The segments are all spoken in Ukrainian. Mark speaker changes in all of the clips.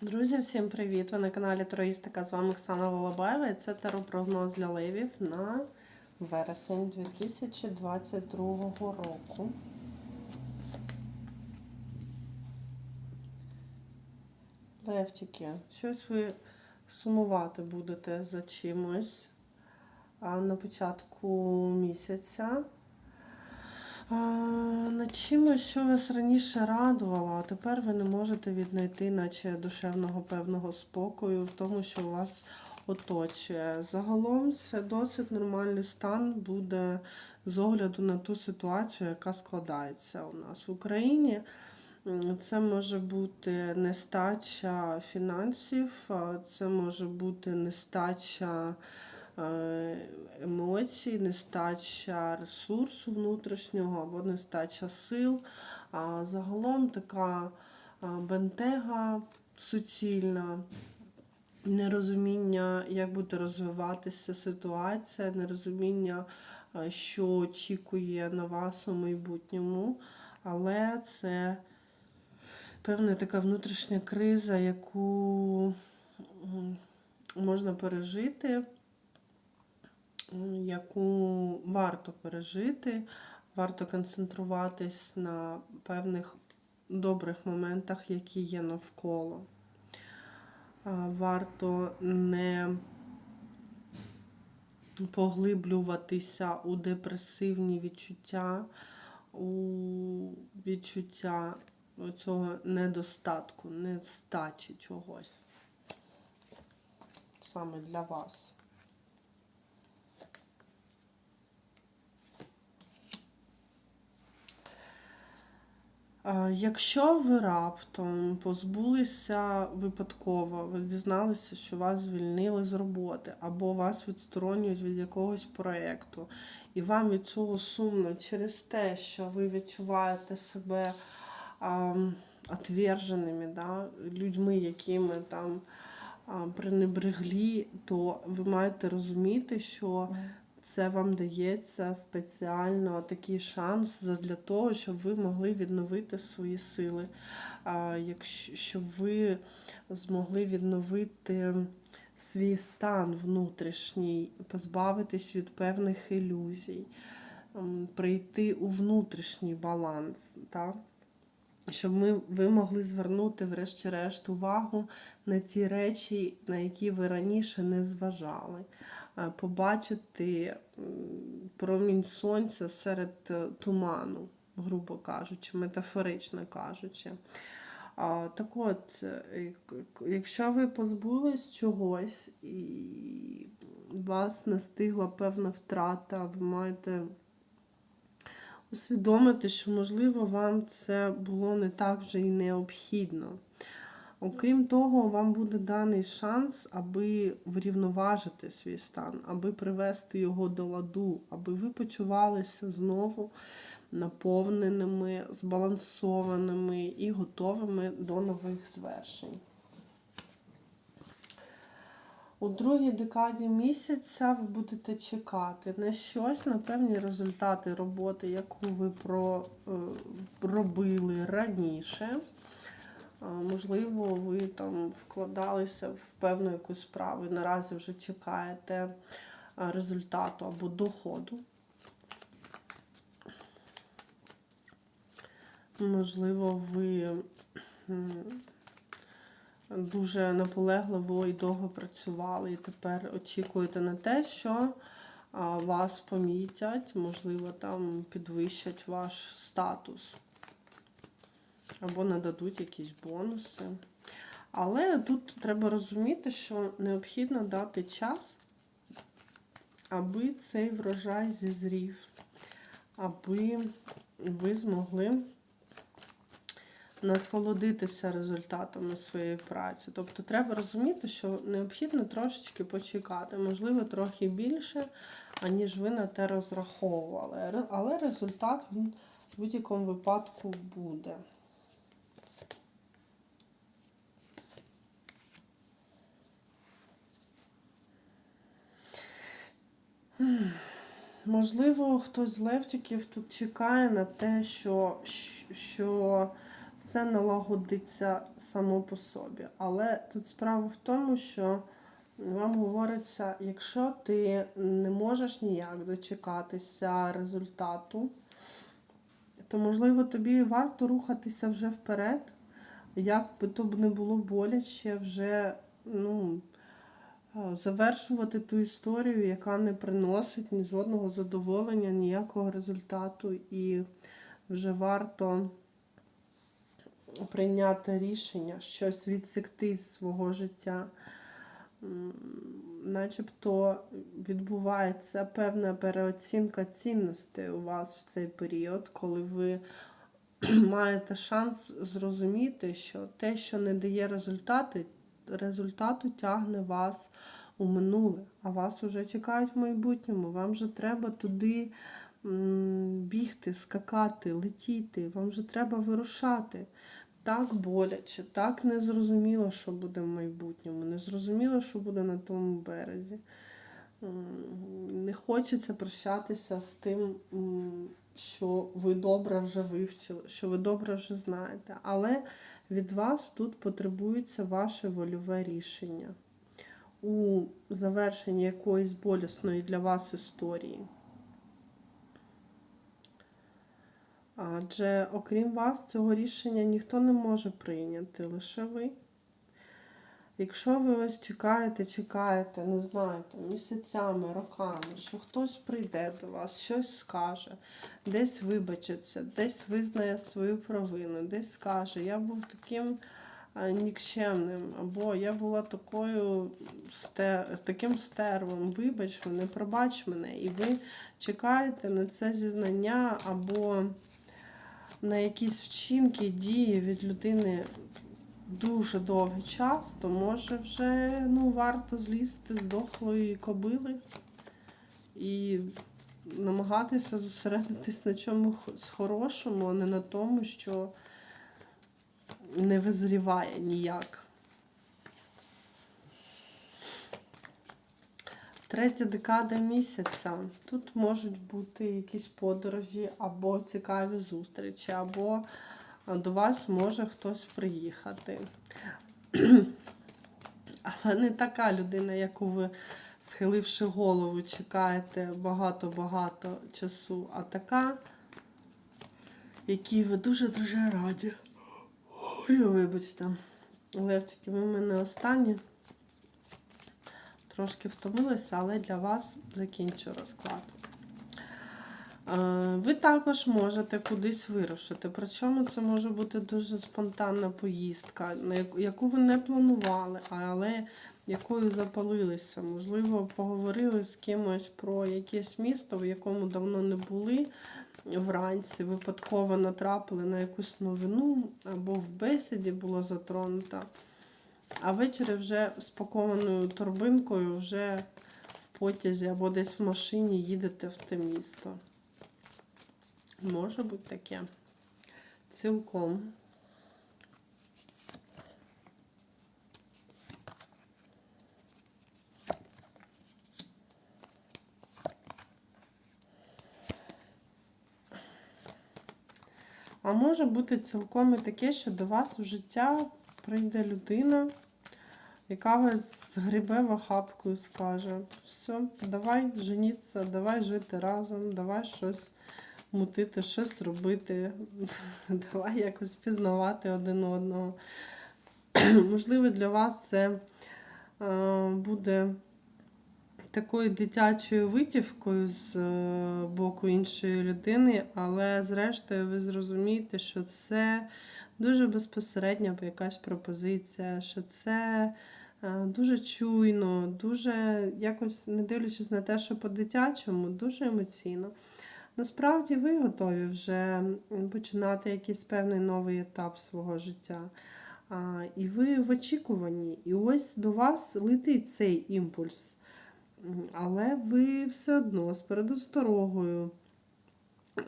Speaker 1: Друзі, всім привіт! Ви на каналі Троїстика. З вами Оксана Волобаєва. І це теропрогноз для левів на вересень 2022 року. Левчики, щось ви сумувати будете за чимось на початку місяця. А, Над чимось, що вас раніше радувало, а тепер ви не можете віднайти, наче душевного певного спокою в тому, що вас оточує. Загалом це досить нормальний стан буде з огляду на ту ситуацію, яка складається у нас в Україні. Це може бути нестача фінансів, це може бути нестача емоцій, нестача ресурсу внутрішнього або нестача сил. А загалом така бентега суцільна, нерозуміння, як буде розвиватися ситуація, нерозуміння, що очікує на вас у майбутньому. Але це певна така внутрішня криза, яку можна пережити, яку варто пережити, варто концентруватись на певних добрих моментах, які є навколо. Варто не поглиблюватися у депресивні відчуття, у відчуття цього недостатку, нестачі чогось. Саме для вас. Якщо ви раптом позбулися випадково, ви дізналися, що вас звільнили з роботи, або вас відсторонюють від якогось проєкту, і вам від цього сумно через те, що ви відчуваєте себе а, отверженими, да, людьми, якими там а, пренебреглі, то ви маєте розуміти, що це вам дається спеціально такий шанс для того, щоб ви могли відновити свої сили. Щоб ви змогли відновити свій стан внутрішній, позбавитись від певних ілюзій, прийти у внутрішній баланс. Так? Щоб ми, ви могли звернути, врешті-решт, увагу на ті речі, на які ви раніше не зважали. Е, Побачити промінь сонця серед е, туману, грубо кажучи, метафорично кажучи. Так от, е, якщо ви позбулись чогось і вас настигла певна втрата, ви маєте усвідомити, що, можливо, вам це було не так вже і необхідно. Окрім того, вам буде даний шанс, аби врівноважити свій стан, аби привести його до ладу, аби ви почувалися знову наповненими, збалансованими і готовими до нових звершень. У другій декаді місяця ви будете чекати на щось, на певні результати роботи, яку ви е, робили раніше. Можливо, ви там вкладалися в певну якусь справу і наразі вже чекаєте результату або доходу. Можливо, ви дуже наполегливо і довго працювали, і тепер очікуєте на те, що вас помітять, можливо, там підвищать ваш статус або нададуть якісь бонуси. Але тут треба розуміти, що необхідно дати час, аби цей врожай зізрів, аби ви змогли насолодитися результатами своєї праці. Тобто треба розуміти, що необхідно трошечки почекати, можливо, трохи більше, аніж ви на те розраховували. Але результат він в будь-якому випадку буде. Можливо, хтось з левчиків тут чекає на те, що, що все налагодиться само по собі. Але тут справа в тому, що вам говориться, якщо ти не можеш ніяк дочекатися результату, то можливо тобі варто рухатися вже вперед, як би то не було боляче, вже ну, завершувати ту історію, яка не приносить ні жодного задоволення, ніякого результату, і вже варто прийняти рішення, щось відсекти з свого життя. Начебто відбувається певна переоцінка цінностей у вас в цей період, коли ви маєте шанс зрозуміти, що те, що не дає результати, результату тягне вас у минуле, а вас уже чекають в майбутньому. Вам вже треба туди бігти, скакати, летіти, вам вже треба вирушати. Так боляче, так незрозуміло, що буде в майбутньому, незрозуміло, що буде на тому березі. Не хочеться прощатися з тим, що ви добре вже вивчили, що ви добре вже знаєте. Але від вас тут потребується ваше вольове рішення у завершенні якоїсь болісної для вас історії. Адже окрім вас, цього рішення ніхто не може прийняти, лише ви. Якщо ви ось чекаєте, чекаєте, не знаєте, місяцями, роками, що хтось прийде до вас, щось скаже, десь вибачиться, десь визнає свою провину, десь скаже, я був таким нікчемним, або я була такою стер... таким стервом, вибач мене, пробач мене, і ви чекаєте на це зізнання або на якісь вчинки, дії від людини дуже довгий час, то може вже ну, варто злізти з дохлої кобили і намагатися зосередитись на чомусь хорошому, а не на тому, що не визріває ніяк. Третя декада місяця. Тут можуть бути якісь подорожі або цікаві зустрічі, або до вас може хтось приїхати. Але не така людина, яку ви, схиливши голову, чекаєте багато-багато часу, а така, якій ви дуже-дуже раді. Ой, вибачте. Левчики, ви в мене останні. Трошки втомилася, але для вас закінчу розклад. Е, Ви також можете кудись вирушити. Причому це може бути дуже спонтанна поїздка, яку- ви не планували, але якою запалилися. Можливо, поговорили з кимось про якесь місто, в якому давно не були. Вранці випадково натрапили на якусь новину, або в бесіді було затронуто. А ввечері вже спакованою торбинкою вже в потязі або десь в машині їдете в те місто. Може бути таке. Цілком. А може бути цілком і таке, що до вас у життя прийде людина, яка вас згрібе в охапку скаже: все, давай женіться, давай жити разом, давай щось мутити, щось робити, давай якось пізнавати один одного. Можливо, для вас це е, буде такою дитячою витівкою з е, боку іншої людини, але зрештою ви зрозумієте, що це дуже безпосередня якась пропозиція, що це е, дуже чуйно, дуже якось, не дивлячись на те, що по-дитячому, дуже емоційно. Насправді ви готові вже починати якийсь певний новий етап свого життя. І ви в очікуванні. І ось до вас летить цей імпульс. Але ви все одно з передосторогою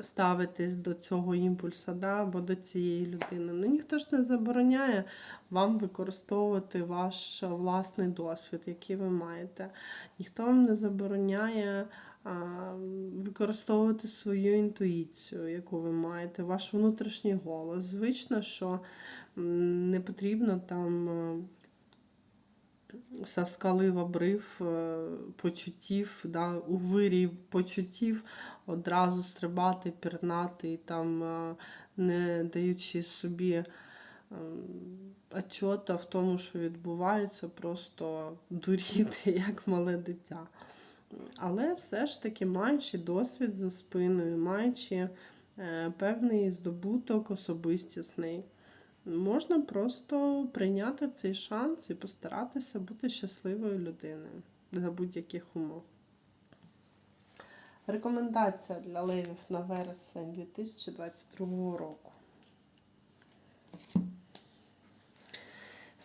Speaker 1: ставитесь до цього імпульса да, або до цієї людини. Ну, ніхто ж не забороняє вам використовувати ваш власний досвід, який ви маєте. Ніхто вам не забороняє використовувати свою інтуїцію, яку ви маєте, ваш внутрішній голос. Звично, що не потрібно там. е, в обрив е, почуттів, да, у вирій почуттів одразу стрибати, пірнати і там, е, не даючи собі отчота в тому, що відбувається, просто дуріти, як мале дитя. Але все ж таки, маючи досвід за спиною, маючи е, певний здобуток особистісний, можна просто прийняти цей шанс і постаратися бути щасливою людиною за будь-яких умов. Рекомендація для левів на вересень 2022 року.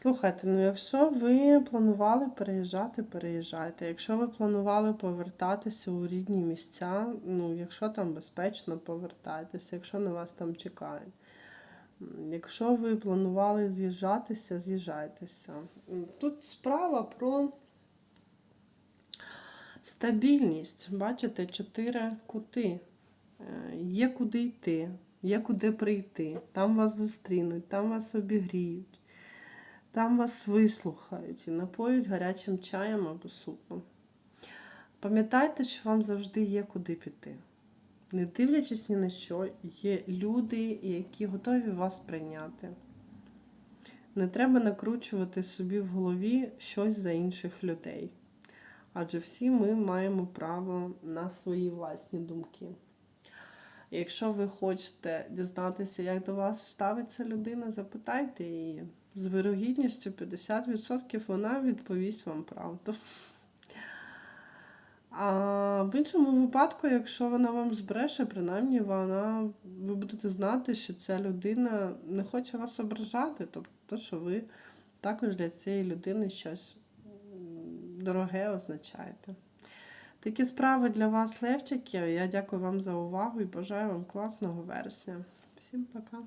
Speaker 1: Слухайте, ну якщо ви планували переїжджати, переїжджайте. Якщо ви планували повертатися у рідні місця, ну якщо там безпечно, повертайтеся, якщо на вас там чекають. Якщо ви планували з'їжджатися, з'їжджайтеся. Тут справа про стабільність. Бачите, чотири кути. Е, Є куди йти, є куди прийти. Там вас зустрінуть, там вас обігріють, там вас вислухають і напоють гарячим чаєм або супом. Пам'ятайте, що вам завжди є куди піти. Не дивлячись ні на що, є люди, які готові вас прийняти. Не треба накручувати собі в голові щось за інших людей. Адже всі ми маємо право на свої власні думки. Якщо ви хочете дізнатися, як до вас ставиться людина, запитайте її. З вирогідністю 50% вона відповість вам правду. А в іншому випадку, якщо вона вам збреше, принаймні вона, ви будете знати, що ця людина не хоче вас ображати, тобто, що ви також для цієї людини щось дороге означаєте. Такі справи для вас, Левчики. Я дякую вам за увагу і бажаю вам класного вересня. Всім пока!